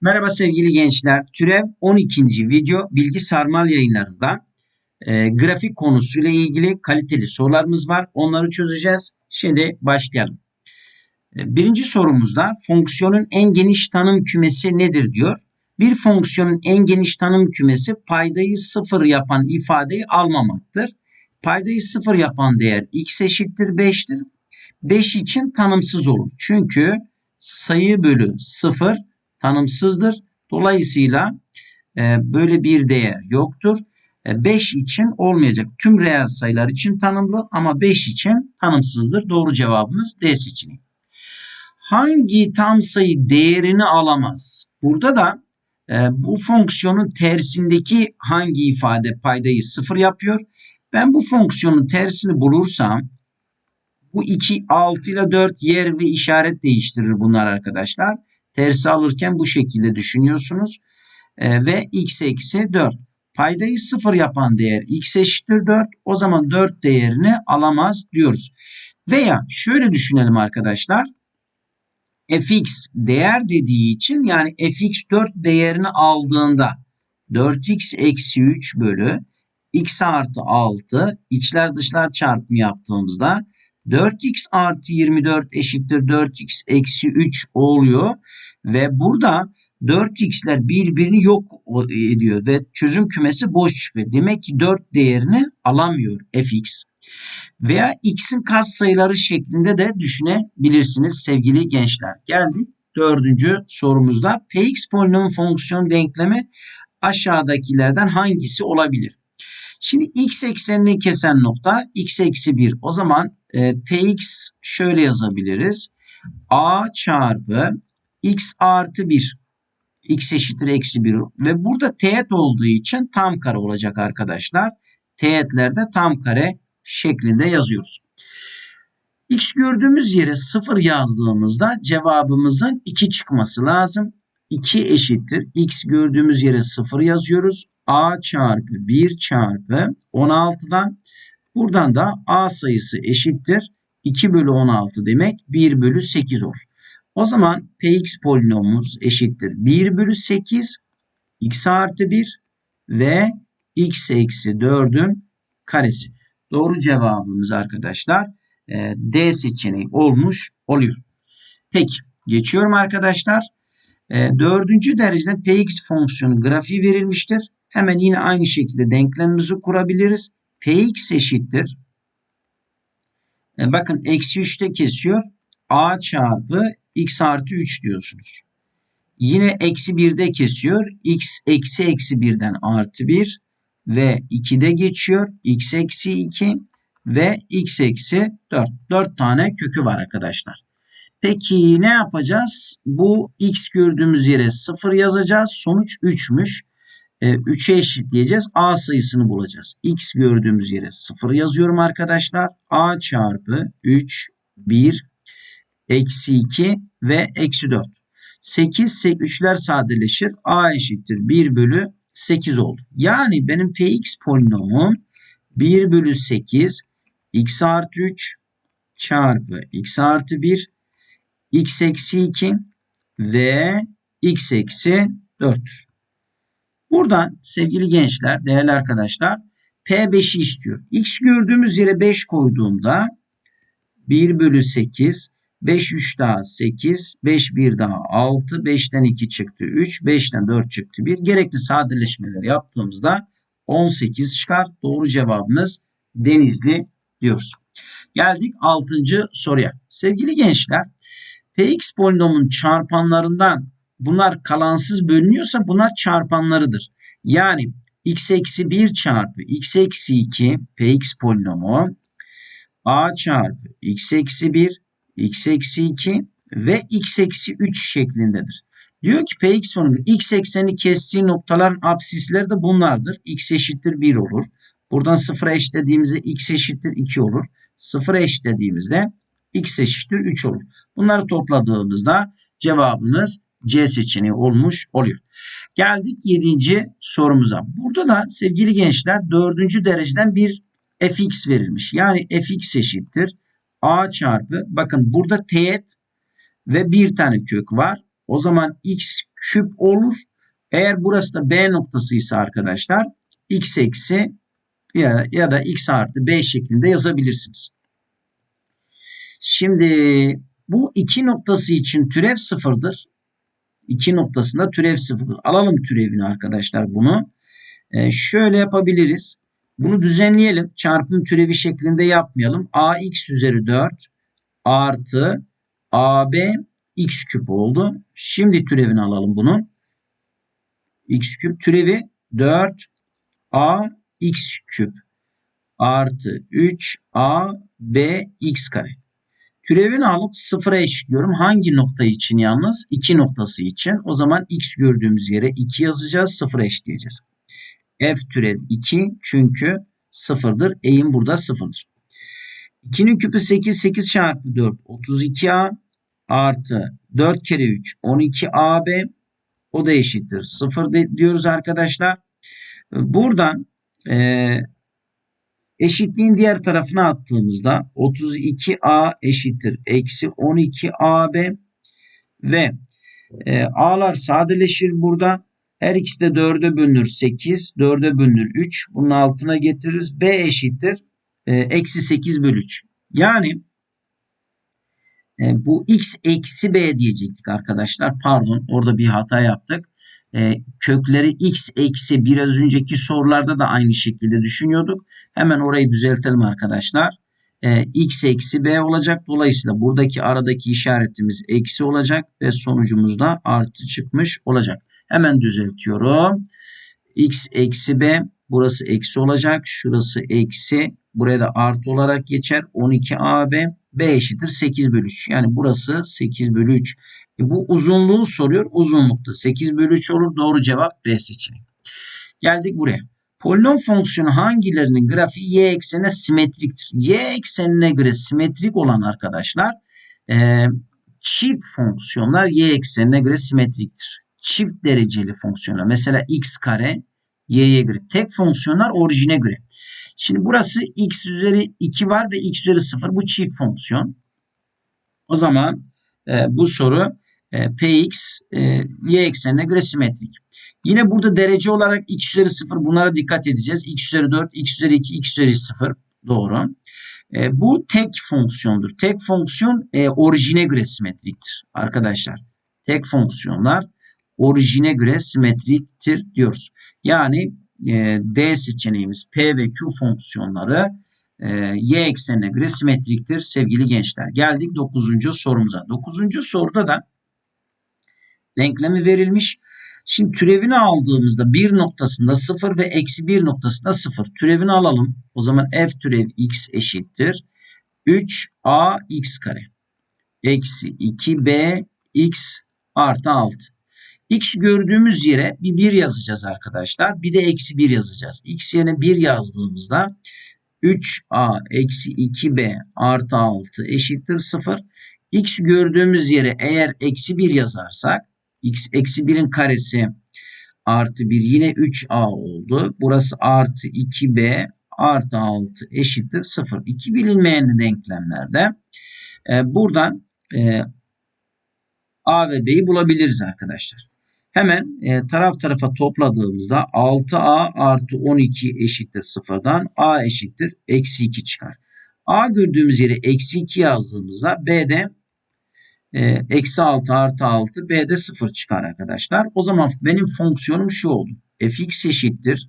Merhaba sevgili gençler. Türev 12. video bilgi sarmal yayınlarında e, grafik konusuyla ilgili kaliteli sorularımız var. Onları çözeceğiz. Şimdi başlayalım. E, birinci sorumuzda fonksiyonun en geniş tanım kümesi nedir diyor. Bir fonksiyonun en geniş tanım kümesi paydayı sıfır yapan ifadeyi almamaktır. Paydayı sıfır yapan değer x eşittir 5'tir. 5 için tanımsız olur. Çünkü sayı bölü 0 tanımsızdır. Dolayısıyla e, böyle bir değer yoktur. 5 için olmayacak. Tüm reel sayılar için tanımlı ama 5 için tanımsızdır. Doğru cevabımız D seçeneği. Hangi tam sayı değerini alamaz? Burada da e, bu fonksiyonun tersindeki hangi ifade paydayı sıfır yapıyor? Ben bu fonksiyonun tersini bulursam bu 2, 6 ile 4 yer ve işaret değiştirir bunlar arkadaşlar. Tersi alırken bu şekilde düşünüyorsunuz. E, ve x eksi 4. Paydayı 0 yapan değer x eşittir 4. O zaman 4 değerini alamaz diyoruz. Veya şöyle düşünelim arkadaşlar. fx değer dediği için yani fx 4 değerini aldığında 4x eksi 3 bölü x artı 6 içler dışlar çarpımı yaptığımızda 4x artı 24 eşittir 4x eksi 3 oluyor. Ve burada 4x'ler birbirini yok ediyor ve çözüm kümesi boş çıkıyor. Demek ki 4 değerini alamıyor fx. Veya x'in katsayıları şeklinde de düşünebilirsiniz sevgili gençler. Geldik dördüncü sorumuzda. px polinom fonksiyon denklemi aşağıdakilerden hangisi olabilir? Şimdi x eksenini kesen nokta x eksi 1. O zaman e, px şöyle yazabiliriz. a çarpı x artı 1 x eşittir eksi 1 ve burada teğet olduğu için tam kare olacak arkadaşlar. Teğetlerde tam kare şeklinde yazıyoruz. X gördüğümüz yere 0 yazdığımızda cevabımızın 2 çıkması lazım. 2 eşittir. X gördüğümüz yere 0 yazıyoruz. A çarpı 1 çarpı 16'dan buradan da A sayısı eşittir. 2 bölü 16 demek 1 bölü 8 olur. O zaman px polinomumuz eşittir 1 bölü 8 x artı 1 ve x eksi 4'ün karesi. Doğru cevabımız arkadaşlar e, D seçeneği olmuş oluyor. Peki geçiyorum arkadaşlar. E, dördüncü dereceden px fonksiyonu grafiği verilmiştir. Hemen yine aynı şekilde denklemimizi kurabiliriz. px eşittir. E, bakın eksi 3'te kesiyor. a çarpı x artı 3 diyorsunuz. Yine eksi 1'de kesiyor. x eksi eksi 1'den artı 1 ve 2'de geçiyor. x eksi 2 ve x eksi 4. 4 tane kökü var arkadaşlar. Peki ne yapacağız? Bu x gördüğümüz yere 0 yazacağız. Sonuç 3'müş. E, 3'e eşitleyeceğiz. A sayısını bulacağız. X gördüğümüz yere 0 yazıyorum arkadaşlar. A çarpı 3, 1, eksi 2 ve eksi 4. 8, 3'ler sadeleşir. A eşittir 1 bölü 8 oldu. Yani benim px polinomum 1 bölü 8 x artı 3 çarpı x artı 1 x eksi 2 ve x eksi 4. Buradan sevgili gençler, değerli arkadaşlar P5'i istiyor. X gördüğümüz yere 5 koyduğumda 1 bölü 8 5 3 daha 8, 5 1 daha 6, 5'ten 2 çıktı 3, 5'ten 4 çıktı 1. Gerekli sadeleşmeler yaptığımızda 18 çıkar. Doğru cevabımız Denizli diyoruz. Geldik 6. soruya. Sevgili gençler, Px polinomun çarpanlarından bunlar kalansız bölünüyorsa bunlar çarpanlarıdır. Yani x eksi 1 çarpı x eksi 2 Px polinomu a çarpı x eksi 1 x eksi 2 ve x eksi 3 şeklindedir. Diyor ki px fonunun x ekseni kestiği noktaların absisleri de bunlardır. x eşittir 1 olur. Buradan 0'a eşitlediğimizde x eşittir 2 olur. 0'a eşitlediğimizde x eşittir 3 olur. Bunları topladığımızda cevabımız C seçeneği olmuş oluyor. Geldik 7. sorumuza. Burada da sevgili gençler 4. dereceden bir fx verilmiş. Yani fx eşittir a çarpı bakın burada teğet ve bir tane kök var. O zaman x küp olur. Eğer burası da B noktası ise arkadaşlar x eksi ya, ya da x artı b şeklinde yazabilirsiniz. Şimdi bu iki noktası için türev sıfırdır. İki noktasında türev sıfırdır. Alalım türevini arkadaşlar bunu. Ee, şöyle yapabiliriz. Bunu düzenleyelim. Çarpım türevi şeklinde yapmayalım. ax üzeri 4 artı ab x küp oldu. Şimdi türevini alalım bunun. x küp türevi 4 a x küp artı 3 a b x kare. Türevini alıp sıfıra eşitliyorum. Hangi nokta için yalnız? 2 noktası için. O zaman x gördüğümüz yere 2 yazacağız. Sıfıra eşitleyeceğiz. f türev 2 çünkü sıfırdır. Eğim burada sıfırdır. 2'nin küpü 8. 8 çarpı 4 32a artı 4 kere 3 12ab o da eşittir. 0 diyoruz arkadaşlar. Buradan e, eşitliğin diğer tarafına attığımızda 32a eşittir. Eksi 12ab ve e, a'lar sadeleşir burada. Her ikisi de 4'e bölünür 8. 4'e bölünür 3. Bunun altına getiririz. B eşittir. E, eksi 8 bölü 3. Yani e, bu x eksi b diyecektik arkadaşlar. Pardon orada bir hata yaptık. E, kökleri x eksi biraz önceki sorularda da aynı şekilde düşünüyorduk. Hemen orayı düzeltelim arkadaşlar. E, x eksi b olacak. Dolayısıyla buradaki aradaki işaretimiz eksi olacak ve sonucumuz da artı çıkmış olacak. Hemen düzeltiyorum. x eksi b burası eksi olacak. Şurası eksi. Buraya da artı olarak geçer. 12ab b eşittir 8 bölü 3. Yani burası 8 bölü 3. E bu uzunluğu soruyor. Uzunlukta 8 bölü 3 olur. Doğru cevap B seçeneği. Geldik buraya. Polinom fonksiyonu hangilerinin grafiği y eksenine simetriktir? Y eksenine göre simetrik olan arkadaşlar e, çift fonksiyonlar y eksenine göre simetriktir. Çift dereceli fonksiyonlar. Mesela x kare y'ye göre. Tek fonksiyonlar orijine göre. Şimdi burası x üzeri 2 var ve x üzeri 0. Bu çift fonksiyon. O zaman e, bu soru e, px e, y eksenine göre simetrik. Yine burada derece olarak x üzeri 0 bunlara dikkat edeceğiz. x üzeri 4, x üzeri 2, x üzeri 0 doğru. E, bu tek fonksiyondur. Tek fonksiyon e, orijine göre simetriktir arkadaşlar. Tek fonksiyonlar orijine göre simetriktir diyoruz. Yani e, D seçeneğimiz P ve Q fonksiyonları e, Y eksenine göre simetriktir sevgili gençler. Geldik 9. sorumuza. 9. soruda da denklemi verilmiş. Şimdi türevini aldığımızda bir noktasında 0 ve eksi 1 noktasında 0. Türevini alalım. O zaman f türev x eşittir. 3a x kare. Eksi 2b x artı 6. X gördüğümüz yere bir 1 yazacağız arkadaşlar. Bir de eksi 1 yazacağız. X yerine 1 yazdığımızda 3a eksi 2b artı 6 eşittir 0. X gördüğümüz yere eğer eksi 1 yazarsak x eksi 1'in karesi artı 1 yine 3a oldu. Burası artı 2b artı 6 eşittir 0. İki bilinmeyenli denklemlerde e, buradan e, a ve b'yi bulabiliriz arkadaşlar. Hemen e, taraf tarafa topladığımızda 6a artı 12 eşittir sıfırdan a eşittir eksi 2 çıkar. a gördüğümüz yere eksi 2 yazdığımızda b'de eksi 6 artı 6 b'de 0 çıkar arkadaşlar. O zaman benim fonksiyonum şu oldu. fx eşittir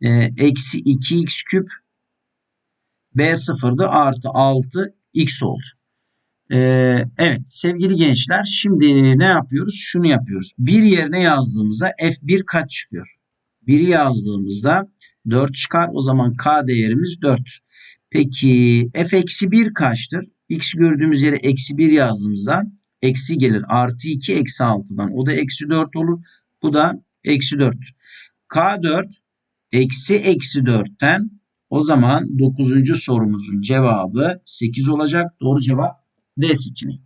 e, eksi 2x küp b sıfırdı artı 6 x oldu. Ee, evet sevgili gençler şimdi ne yapıyoruz? Şunu yapıyoruz. Bir yerine yazdığımızda f1 kaç çıkıyor? 1'i yazdığımızda 4 çıkar. O zaman k değerimiz 4. Peki f eksi 1 kaçtır? X gördüğümüz yere eksi 1 yazdığımızda eksi gelir. Artı 2 eksi 6'dan. O da eksi 4 olur. Bu da eksi 4. k 4 eksi eksi 4'ten o zaman 9. sorumuzun cevabı 8 olacak. Doğru cevap D seçeneği.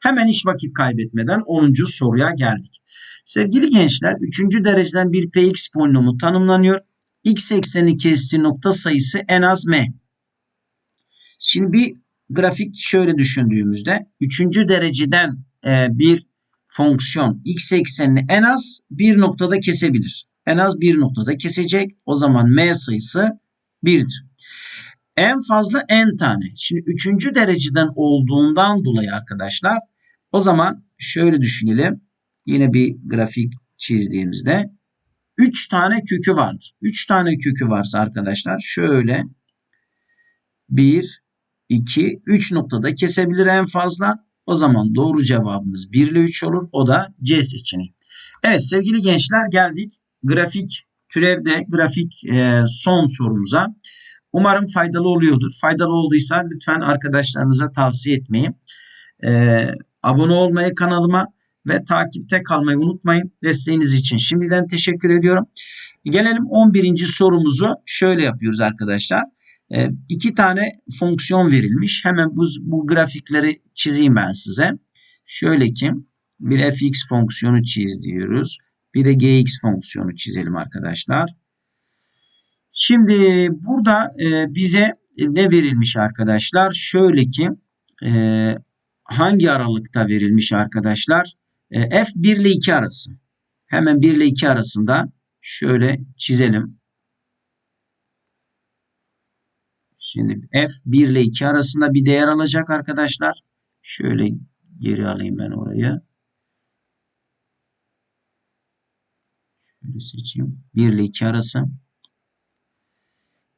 Hemen hiç vakit kaybetmeden 10. soruya geldik. Sevgili gençler 3. dereceden bir px polinomu tanımlanıyor. x ekseni kestiği nokta sayısı en az m. Şimdi bir grafik şöyle düşündüğümüzde 3. dereceden e, bir fonksiyon x eksenini en az bir noktada kesebilir. En az bir noktada kesecek. O zaman m sayısı 1'dir. En fazla n tane. Şimdi üçüncü dereceden olduğundan dolayı arkadaşlar o zaman şöyle düşünelim. Yine bir grafik çizdiğimizde 3 tane kökü vardır. 3 tane kökü varsa arkadaşlar şöyle 1, 2, 3 noktada kesebilir en fazla. O zaman doğru cevabımız 1 ile 3 olur. O da C seçeneği. Evet sevgili gençler geldik grafik türevde grafik e, son sorumuza. Umarım faydalı oluyordur. Faydalı olduysa lütfen arkadaşlarınıza tavsiye etmeyi, e, abone olmayı kanalıma ve takipte kalmayı unutmayın. Desteğiniz için şimdiden teşekkür ediyorum. Gelelim 11. sorumuzu şöyle yapıyoruz arkadaşlar. E, iki tane fonksiyon verilmiş. Hemen bu, bu grafikleri çizeyim ben size. Şöyle ki bir fx fonksiyonu çiz diyoruz. Bir de gx fonksiyonu çizelim arkadaşlar. Şimdi burada e, bize ne verilmiş arkadaşlar? Şöyle ki e, hangi aralıkta verilmiş arkadaşlar? E, f1 ile 2 arası. Hemen 1 ile 2 arasında şöyle çizelim. Şimdi f 1 ile 2 arasında bir değer alacak arkadaşlar. Şöyle geri alayım ben orayı. Şöyle seçeyim. 1 ile 2 arası.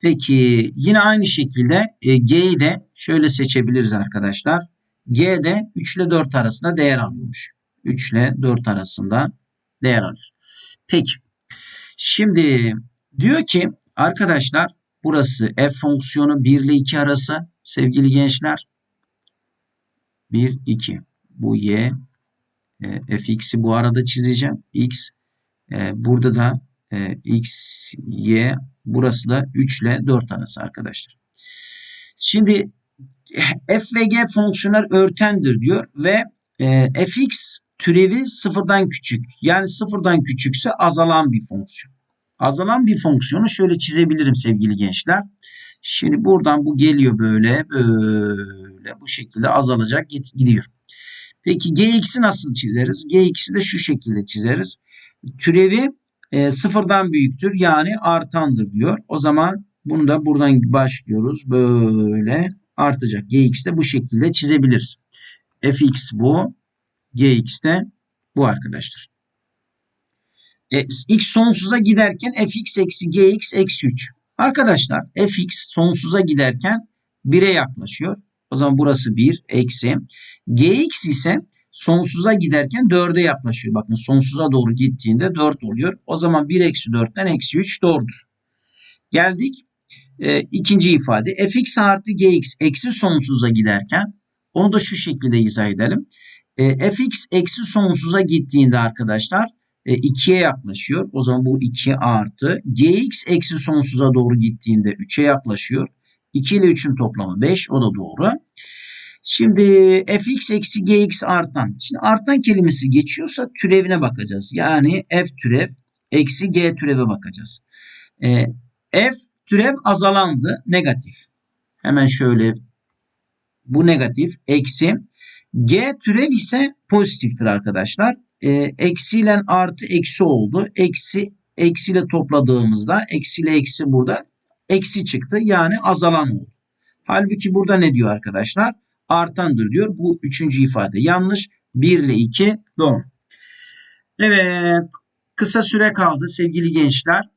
Peki yine aynı şekilde e, G'yi de şöyle seçebiliriz arkadaşlar. G de 3 ile 4 arasında değer alıyormuş. 3 ile 4 arasında değer alıyor. Peki. Şimdi diyor ki arkadaşlar burası f fonksiyonu 1 ile 2 arası sevgili gençler. 1, 2. Bu y. E, fx'i bu arada çizeceğim. x. E, burada da e, x, y. Burası da 3 ile 4 arası arkadaşlar. Şimdi f ve g fonksiyonlar örtendir diyor ve e, fx türevi sıfırdan küçük. Yani sıfırdan küçükse azalan bir fonksiyon. Azalan bir fonksiyonu şöyle çizebilirim sevgili gençler. Şimdi buradan bu geliyor böyle böyle bu şekilde azalacak gidiyor. Peki gx'i nasıl çizeriz? gx'i de şu şekilde çizeriz. Türevi e, sıfırdan büyüktür yani artandır diyor. O zaman bunu da buradan başlıyoruz. Böyle artacak. gx de bu şekilde çizebiliriz. fx bu. gx de bu arkadaşlar. E, x sonsuza giderken fx eksi gx eksi 3. Arkadaşlar fx sonsuza giderken 1'e yaklaşıyor. O zaman burası 1 eksi. gx ise sonsuza giderken 4'e yaklaşıyor. Bakın sonsuza doğru gittiğinde 4 oluyor. O zaman 1 eksi 4'ten eksi 3 doğrudur. Geldik e, ikinci ifade. fx artı gx eksi sonsuza giderken onu da şu şekilde izah edelim. E, fx eksi sonsuza gittiğinde arkadaşlar 2'ye e, yaklaşıyor. O zaman bu 2 artı. Gx eksi sonsuza doğru gittiğinde 3'e yaklaşıyor. 2 ile 3'ün toplamı 5. O da doğru. Şimdi fx eksi gx artan. Şimdi artan kelimesi geçiyorsa türevine bakacağız. Yani f türev eksi g türeve bakacağız. E, f türev azalandı. Negatif. Hemen şöyle bu negatif. Eksi. G türev ise pozitiftir arkadaşlar e, eksiyle artı eksi oldu. Eksi eksiyle topladığımızda eksiyle eksi burada eksi çıktı. Yani azalan oldu. Halbuki burada ne diyor arkadaşlar? Artandır diyor. Bu üçüncü ifade yanlış. 1 ile 2 doğru. Evet. Kısa süre kaldı sevgili gençler.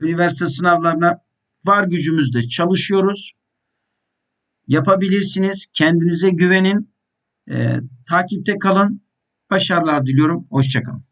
Üniversite sınavlarına var gücümüzde çalışıyoruz. Yapabilirsiniz. Kendinize güvenin. E, takipte kalın. Başarılar diliyorum. Hoşçakalın.